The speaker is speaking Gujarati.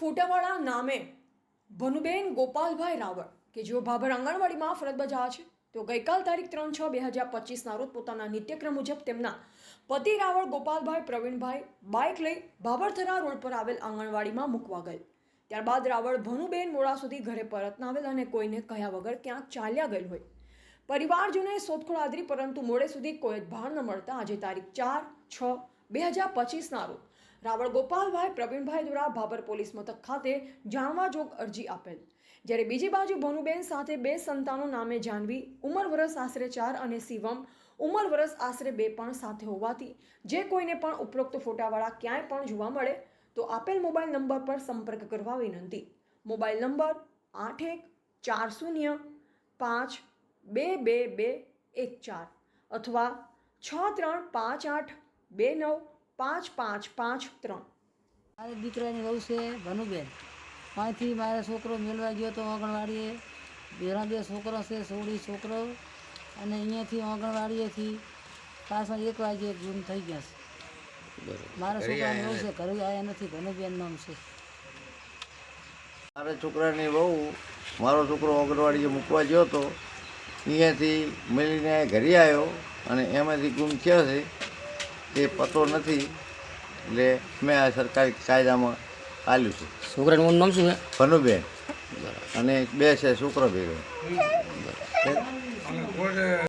ફોટાવાળા નામે ભનુબેન ગોપાલભાઈ રાવળ, કે જેઓ ભાભર આંગણવાડીમાં ફરજ બજાવે છે. તેઓ ગઈકાલ તારીખ ત્રણ છ બે હજાર પચીસના રોજ પોતાના નિત્યક્રમ મુજબ તેમના પતિ રાવળ ગોપાલભાઈ પ્રવીણભાઈ બાઇક લઈ ભાભરથરા રોડ પર આવેલ આંગણવાડીમાં મૂકવા ગયેલ ત્યારબાદ રાવળ ભનુબેન મોડા સુધી ઘરે પરત ના આવેલ અને કોઈને કહ્યા વગર ક્યાંક ચાલ્યા ગયેલ હોય. પરિવારજનોએ શોધખોળ આદરી, પરંતુ મોડે સુધી કોઈ જ ભાર ન મળતા આજે તારીખ ચાર છ બે હજાર પચીસના રોજ રાવળ ગોપાલભાઈ પ્રવીણભાઈ દ્વારા ભાભર પોલીસ મથક ખાતે જાણવા જોગ અરજી આપેલ. જ્યારે બીજી બાજુ ભનુબેન સાથે બે સંતાનો નામે જાનવી, ઉંમર વરસ આશરે ચાર અને શિવમ, ઉંમર વરસ આશરે બે પણ સાથે હોવાથી જે કોઈને પણ ઉપરોક્ત ફોટાવાળા ક્યાંય પણ જોવા મળે, તો આપેલ મોબાઈલ નંબર પર સંપર્ક કરવા વિનંતી. મોબાઈલ નંબર આઠ એક ચાર શૂન્ય પાંચ બે બે બે એક ચાર અથવા છ ત્રણ પાંચ આઠ બે નવ પાંચ પાંચ પાંચ ત્રણ. મારી દીકરાની વહુ છે ભનુબેન પાંચથી મારો છોકરો મેળવા ગયો તો આંગણવાડીએ. બેરા બે છોકરો છે સોળી છોકરો. અને અહીંયાથી આંગણવાડીએથી પાછા એક વાગે ગુમ થઈ ગયા છે. મારા છોકરાની વહુ છે ઘરે આવ્યા નથી ભનુબેન નામ છે. મારા છોકરાની વહુ મારો છોકરો આંગણવાડીએ મૂકવા ગયો હતો અહીંયાથી મળીને ઘરે આવ્યો અને એમાંથી ગુમ થયો છે. તે પતો નથી. એટલે મેં આ સરકારી કાયદામાં આલ્યું છે. છોકરાનું નામ શું છે? ભનુબેન. અને બે છે છોકરો ભેગો.